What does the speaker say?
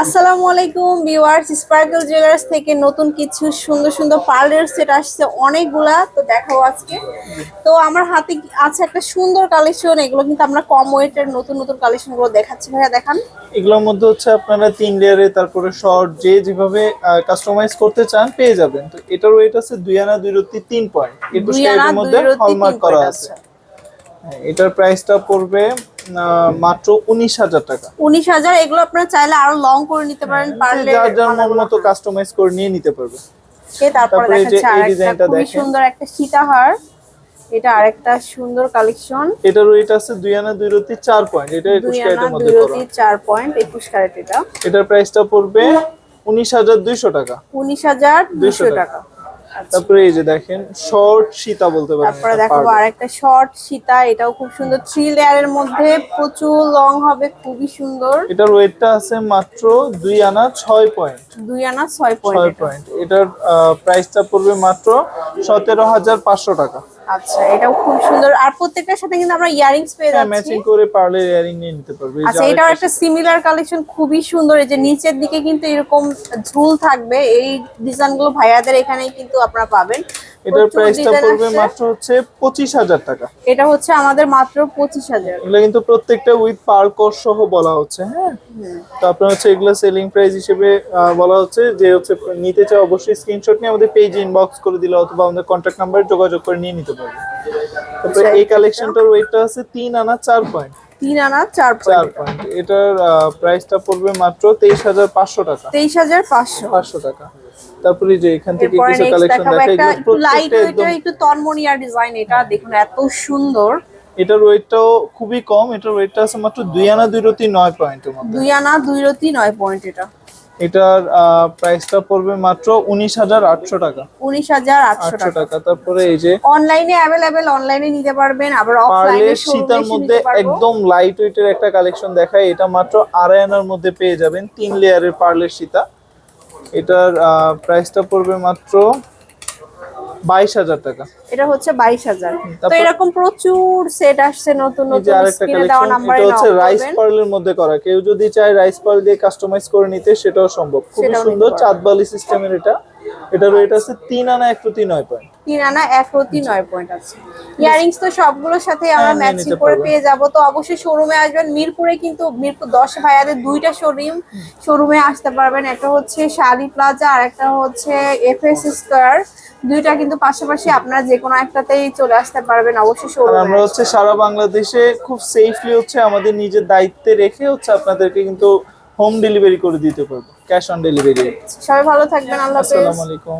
আসসালামু আলাইকুম viewers sparkle jewellers থেকে নতুন কিছু সুন্দর সুন্দর পার্লের সেট আসছে অনেকগুলা তো দেখাও আজকে। তো আমার হাতে আছে একটা সুন্দর কালেকশন এগুলো কিন্তু আমরা কম ওয়েটের নতুন নতুন কালেকশনগুলো দেখাচ্ছি। ভাইয়া দেখান। এগুলোর মধ্যে হচ্ছে আপনারা তিন লেয়ারে তারপরে শর্ট যে যেভাবে কাস্টমাইজ করতে চান পেয়ে যাবেন। তো এটার ওয়েট আছে দুই আনা দুই রত্তি তিন পয়েন্ট ক্যারেটের মধ্যে হলমার্ক করা আছে। আচ্ছা। হ্যাঁ, এটার প্রাইসটা পড়বে মাত্র উনিশ হাজার টাকা। উনিশ হাজার এগুলো আপনারা চাইলে আরও লং করে নিতে পারেন পারলে যার যার মন মতো কাস্টমাইজ করে নিয়ে নিতে পারবে। তারপরে দেখাচ্ছে আরেকটা সুন্দর একটা সীতাহার। এটা আরেকটা সুন্দর কালেকশন এটার ওয়েট আছে দুই আনা দুই রত্তি চার পয়েন্ট এটা একুশ দুই ক্যারেটের আনা মধ্যে রতি চার পয়েন্ট একুশ ক্যারেট এটা। এটার প্রাইসটা পড়বে উনিশ হাজার দুইশো টাকা। উনিশ হাজার দুশো টাকা। তারপরে এই যে দেখেন শর্ট সীতা বলতে পারেন তারপরে দেখো দেখাবো আরেকটা শর্ট সীতা এটাও খুব সুন্দর। থ্রি লেয়ারের মধ্যে প্রচুর লং হবে খুবই সুন্দর। এটার ওয়েটটা আছে মাত্র দুই আনা ছয় পয়েন্ট দুই আনা ছয় ছয় পয়েন্ট পয়েন্ট এটার প্রাইসটা পড়বে মাত্র সতেরো হাজার পাঁচশো টাকা। আচ্ছা এটাও খুব সুন্দর। আর প্রত্যেকটার সাথে কিন্তু আমরা ইয়ারিংস পেয়ে হ্যাঁ যাচ্ছি। ম্যাচিং করে পারলে ইয়ারিং নিয়ে নিতে পারবে। আচ্ছা এটাও একটা সিমিলার কালেকশন খুবই সুন্দর। এই যে নিচের দিকে কিন্তু এরকম ঝুল থাকবে এই ডিজাইনগুলো ভাইয়াদের এখানেই কিন্তু আপনারা পাবেন। এটার প্রাইসটা পড়বে মাত্র হচ্ছে পঁচিশ হাজার টাকা। এটা হচ্ছে আমাদের মাত্র পঁচিশ হাজার। এগুলো কিন্তু প্রত্যেকটা উইথ পার সহ বলা হচ্ছে হ্যাঁ? তো আপনার হচ্ছে এগুলো সেলিং প্রাইস হিসেবে বলা হচ্ছে যে হচ্ছে নিতে চাই অবশ্যই স্ক্রিনশট নিয়ে আমাদের পেজ ইনবক্স করে দিলে অথবা আমাদের কন্ট্যাক্ট নাম্বারে যোগাযোগ করে নিয়ে নিতে পারবে। তারপরে এই কালেকশনটার ওয়েটটা আছে তিন আনা চার পয়েন্ট তিন আনা চার চার পয়েন্ট পয়েন্ট এটার প্রাইসটা পড়বে মাত্র তেইশ হাজার পাঁচশো টাকা। তেইশ হাজার পাঁচশো। পাঁচশো টাকা। তারপরে যে এখান থেকে কিছু কালেকশন দেখাবো দেখা একটা এগুলো একটু লাইট ওয়েটের একটু তন্মনিয়া ডিজাইন এটা দেখুন এত সুন্দর। এটার ওয়েটটাও খুবই কম এটার ওয়েটটা আছে মাত্র দুই আনা দুই রতি নয় পয়েন্টের মধ্যে। দুই আনা দুই রতি নয় পয়েন্ট এটা। এটার প্রাইসটা পড়বে মাত্র উনিশ হাজার আটশো টাকা। উনিশ হাজার আটশো টাকা। তারপরে এই যে অনলাইনে অ্যাভেলেবেল অনলাইনে নিতে পারবেন আবার অফলাইনে পার্লের মধ্যে একদম লাইট ওয়েটের একটা কালেকশন দেখায় এটা মাত্র আড়াই আনার মধ্যে পেয়ে যাবেন তিন লেয়ারের পার্লের সীতা। এটার প্রাইসটা পড়বে মাত্র বাইশ হাজার টাকা। এটা হচ্ছে বাইশ হাজার। তো এরকম প্রচুর সেট আসছে নতুন নতুন এটা হচ্ছে রাইস পার্লের মধ্যে করা। কেউ যদি চায় রাইস পার্ল দিয়ে কাস্টমাইজ করে নিতে সেটাও সম্ভব। খুবই সুন্দর। চাঁদবালি সিস্টেমের এটা। এটার রেট আছে তিন আনা একটু তিন নয় পয়েন্ট তিন আনা এক রতি নয় পয়েন্ট আছে। ইয়ারিংস তো সবগুলোর সাথে আমরা ম্যাচিং করে পেয়ে যাব। তো অবশ্যই শোরুমে আসবেন। মিরপুরে কিন্তু মিরপুর দশ ভাইয়াদের দুইটা শোরুম শোরুমে আসতে পারবেন। একটা হচ্ছে শালি প্লাজা আর একটা হচ্ছে এফএস স্কয়ার দুইটা কিন্তু পাশাপাশি আপনারা যে কোনো একটাতেই চলে আসতে পারবেন অবশ্যই শোরুমে আমরা হচ্ছে সারা বাংলাদেশে খুব সেফলি হচ্ছে আমাদের নিজের দায়িত্বে রেখে হচ্ছে আপনাদেরকে কিন্তু হোম ডেলিভারি করে দিতে পারব। ক্যাশ অন ডেলিভারি সবাই ভালো থাকবেন। আল্লাহ হাফেজ। আসসালামু আলাইকুম।